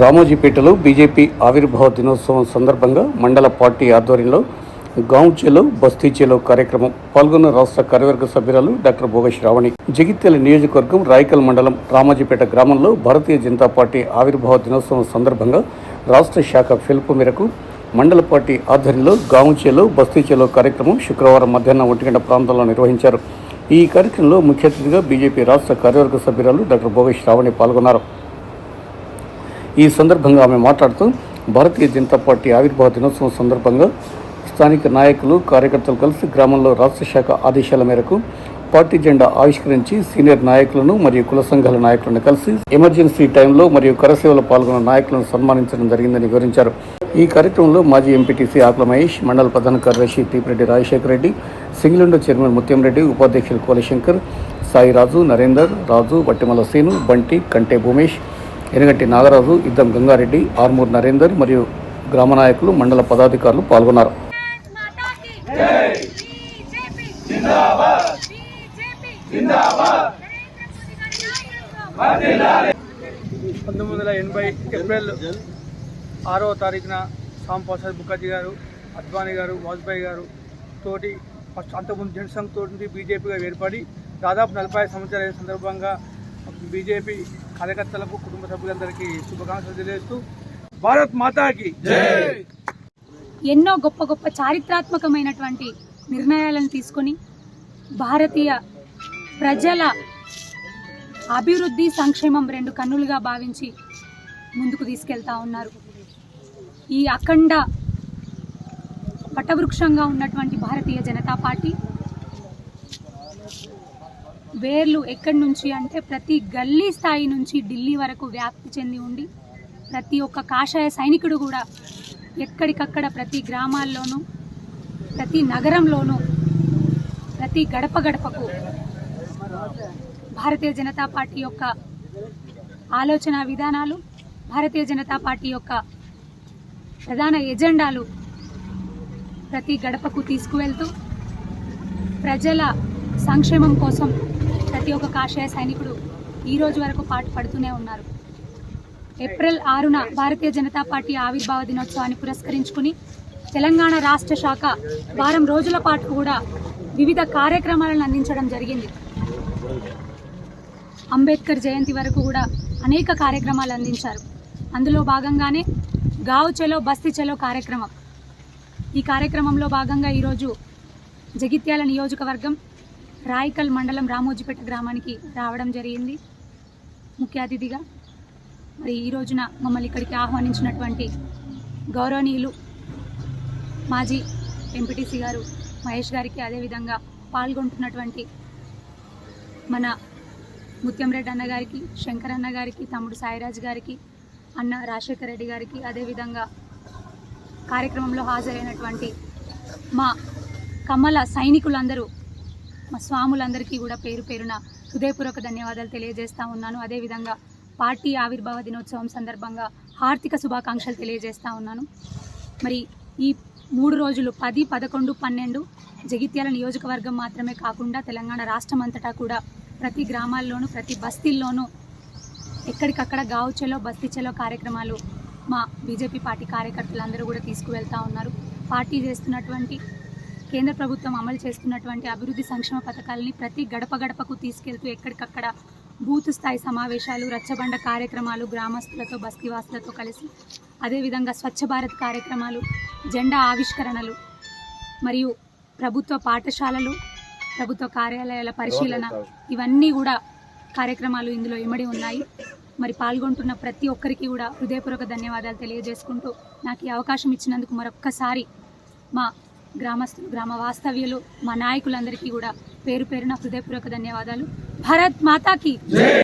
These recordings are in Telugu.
రామోజీపేటలో బీజేపీ ఆవిర్భావ దినోత్సవం సందర్భంగా మండల పార్టీ ఆధ్వర్యంలో గాంవ్ చెలో బస్తీ చెలో కార్యక్రమం పాల్గొన్న రాష్ట్ర కార్యవర్గ సభ్యురాలు డాక్టర్ భోగ శ్రావణి జగిత్యాల నియోజకవర్గం రాయకల్ మండలం రామోజీపేట గ్రామంలో భారతీయ జనతా పార్టీ ఆవిర్భావ దినోత్సవం సందర్భంగా రాష్ట్ర శాఖ పిలుపు మేరకు మండల పార్టీ ఆధ్వర్యంలో గాంవ్ బస్తీచెలో బస్తీ కార్యక్రమం శుక్రవారం మధ్యాహ్నం ఒంటి గంట ప్రాంతంలో నిర్వహించారు. ఈ కార్యక్రమంలో ముఖ్య అతిథిగా బీజేపీ రాష్ట్ర కార్యవర్గ సభ్యురాలు డాక్టర్ భోగేష్ రావణి పాల్గొన్నారు. ఈ సందర్భంగా ఆమె మాట్లాడుతూ భారతీయ జనతా పార్టీ ఆవిర్భావ దినోత్సవం సందర్భంగా స్థానిక నాయకులు కార్యకర్తలు కలిసి గ్రామంలో రాష్ట్ర శాఖ ఆదేశాల మేరకు పార్టీ జెండా ఆవిష్కరించి సీనియర్ నాయకులను మరియు కుల సంఘాల నాయకులను కలిసి ఎమర్జెన్సీ టైంలో మరియు కరసేవలో పాల్గొన్న నాయకులను సన్మానించడం జరిగిందని వివరించారు. ఈ కార్యక్రమంలో మాజీ ఎంపీటీసీ ఆకుల మహేష్ మండల ప్రధాన కార్యదర్శి తీపిరెడ్డి రాజశేఖర రెడ్డి సింగిలుండ చైర్మన్ ముత్యం రెడ్డి ఉపాధ్యక్షులు కోలశంకర్ సాయిరాజు నరేందర్ రాజు వట్టిమల సీను బంటి కంటే భూమేష్ ఎనగంటి నాగరాజు ఇద్దం గంగారెడ్డి ఆర్మూర్ నరేందర్ మరియు గ్రామ నాయకులు మండల పదాధికారులు పాల్గొన్నారు. పంతొమ్మిది వందల ఎనభై ఏప్రిల్ ఆరో తారీఖున స్వామి ప్రసాద్ ముఖర్జీ గారు అద్వానీ గారు వాజ్పేయి గారు తోటి ఫస్ట్ అంతకుముందు జనసంఘ్ తోటి బీజేపీగా ఏర్పడి దాదాపు నలభై సంవత్సరాల సందర్భంగా బీజేపీ కార్యకర్తలకు కుటుంబ సభ్యులందరికీ శుభాకాంక్షలు తెలియజేస్తూ భారత్ మాతాకి ఎన్నో గొప్ప గొప్ప చారిత్రాత్మకమైనటువంటి నిర్ణయాలను తీసుకొని భారతీయ ప్రజల అభివృద్ధి సంక్షేమం రెండు కన్నులుగా భావించి ముందుకు తీసుకెళ్తా ఉన్నారు. ఈ అఖండ పటవృక్షంగా ఉన్నటువంటి భారతీయ జనతా పార్టీ వేర్లు ఎక్కడి నుంచి అంటే ప్రతి గల్లీ స్థాయి నుంచి ఢిల్లీ వరకు వ్యాప్తి చెంది ఉండి ప్రతి ఒక్క కాషాయ సైనికుడు కూడా ఎక్కడికక్కడ ప్రతి గ్రామాల్లోనూ ప్రతి నగరంలోనూ ప్రతి గడప గడపకు భారతీయ జనతా పార్టీ యొక్క ఆలోచన విధానాలు భారతీయ జనతా పార్టీ యొక్క ప్రధాన ఎజెండాలు ప్రతి గడపకు తీసుకువెళ్తూ ప్రజల సంక్షేమం కోసం ప్రతి ఒక్క కాషాయ సైనికుడు ఈ రోజు వరకు పాటు పడుతూనే ఉన్నారు. ఏప్రిల్ ఆరున భారతీయ జనతా పార్టీ ఆవిర్భావ దినోత్సవాన్ని పురస్కరించుకుని తెలంగాణ రాష్ట్ర శాఖ వారం రోజుల పాటు కూడా వివిధ కార్యక్రమాలను అందించడం జరిగింది. అంబేద్కర్ జయంతి వరకు కూడా అనేక కార్యక్రమాలు అందించారు. అందులో భాగంగానే గావ్ చెలో బస్తీ చెలో కార్యక్రమం. ఈ కార్యక్రమంలో భాగంగా ఈరోజు జగిత్యాల నియోజకవర్గం రాయికల్ మండలం రామోజీపేట గ్రామానికి రావడం జరిగింది. ముఖ్య అతిథిగా మరి ఈ రోజున మమ్మల్ని ఇక్కడికి ఆహ్వానించినటువంటి గౌరవనీయులు మాజీ ఎంపీటీసీ గారు మహేష్ గారికి అదేవిధంగా పాల్గొంటున్నటువంటి మన ముత్యంరెడ్డి అన్న గారికి శంకర్ అన్న గారికి తమ్ముడు సాయిరాజ్ గారికి అన్న రాజశేఖర రెడ్డి గారికి అదేవిధంగా కార్యక్రమంలో హాజరైనటువంటి మా కమ్మల సైనికులందరూ మా స్వాములందరికీ కూడా పేరు పేరున హృదయపూర్వక ధన్యవాదాలు తెలియజేస్తా ఉన్నాను. అదేవిధంగా పార్టీ ఆవిర్భావ దినోత్సవం సందర్భంగా హార్దిక శుభాకాంక్షలు తెలియజేస్తా ఉన్నాను. మరి ఈ మూడు రోజులు పది పదకొండు పన్నెండు జగిత్యాల నియోజకవర్గం మాత్రమే కాకుండా తెలంగాణ రాష్ట్రం అంతటా కూడా ప్రతి గ్రామాల్లోనూ ప్రతి బస్తీల్లోనూ ఎక్కడికక్కడ గావుచెలో బస్తీచెలో కార్యక్రమాలు మా బీజేపీ పార్టీ కార్యకర్తలందరూ కూడా తీసుకువెళ్తా ఉన్నారు. పార్టీ చేస్తున్నటువంటి కేంద్ర ప్రభుత్వం అమలు చేస్తున్నటువంటి అభివృద్ధి సంక్షేమ పథకాలని ప్రతి గడప గడపకు తీసుకెళ్తూ ఎక్కడికక్కడ బూత్ స్థాయి సమావేశాలు రచ్చబండ కార్యక్రమాలు గ్రామస్తులతో బస్తీవాసులతో కలిసి అదేవిధంగా స్వచ్ఛ భారత్ కార్యక్రమాలు జెండా ఆవిష్కరణలు మరియు ప్రభుత్వ పాఠశాలలు ప్రభుత్వ కార్యాలయాల పరిశీలన ఇవన్నీ కూడా కార్యక్రమాలు ఇందులో ఇమడి ఉన్నాయి. మరి పాల్గొంటున్న ప్రతి ఒక్కరికి కూడా హృదయపూర్వక ధన్యవాదాలు తెలియజేసుకుంటూ నాకు ఈ అవకాశం ఇచ్చినందుకు మరొక్కసారి మా గ్రామస్తులు గ్రామ వాస్తవ్యులు మా నాయకులందరికీ కూడా పేరు పేరున హృదయపూర్వక ధన్యవాదాలు. భారత్ మాతాకి.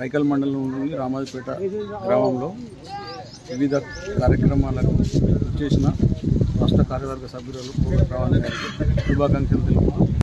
మైకల్ మండలంలోని రామాజపేట గ్రామంలో వివిధ కార్యక్రమాలకు చేసిన రాష్ట్ర కార్యవర్గ సభ్యులు శుభాకాంక్షలు తెలుపుతూ